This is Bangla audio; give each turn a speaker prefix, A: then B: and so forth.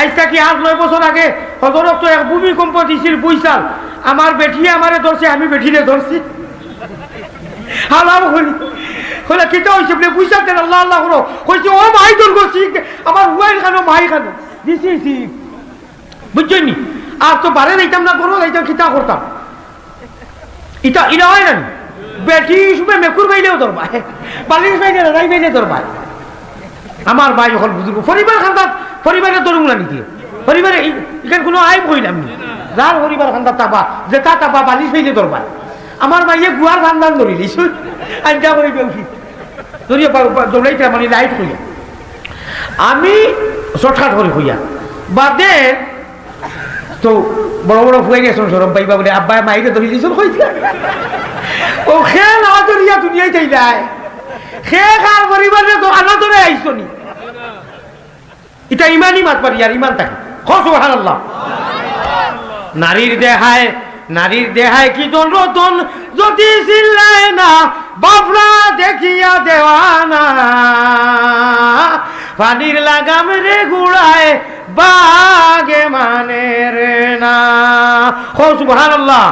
A: আজ থাকি আজ নয় বছর আগে হজরত তো এক ভূমিকম্প দিছিল বুঝছাল আমার বেটিয়ে আমারে ধরছে আমি বেটিরে ধরছি হালাম হলি। হলে কিতা হয়েছে বলে? বুঝছাল দেন আল্লাহ আল্লাহ করো কইছে ও মাই তোর করছি আমার হুয়াই খানো মাই খানো। দিছি দিছি। বুঝছেন নি? আর তো বারে যাইতাম না করো যাইতাম, কিতা করতাম ইটা ইটা হয় না বেটি শুনে মেকুর বাইলেও ধরবা বালিশ বাইলে রাই বাইলে ধরবা আমার ভাই যখন বুঝব পরিবার খান্দাত পরিবারে না নিতে। পরিবারে এখানে কোনো আয় কইলাম নি যার পরিবার খান্দাত তাবা যে তা তাবা বালিশ বাইলে ধরবা আমার ভাইয়ে গুয়ার খান্দান ধরিলি আঞ্জা করে বেউছি ধরিয়ে দৌড়াইতে মানে লাইট হইয়া। আমি শর্টকাট করে হইয়া, বাদে তো বড় বড় ফুয়ে গেছেন সরম পাইবা বলে আব্বা মাইরে ধরি দিয়েছেন হইতে ও খে না ধরিয়া দুনিয়ায় যাই যায় খে খার পরিবারে তো আনা ধরে আইসো নি এটা ইমানই মাত পারি আর ইমান থাকে। খস আল্লাহ নারীর দেহায় নারীর দেহায় কি দন রতন? যদি চিল্লায় না বাবরা দেখিয়া দেওয়ানা। পানির লাগাম রে গুড়ায়, বাগে মানে রে না। খস আল্লাহ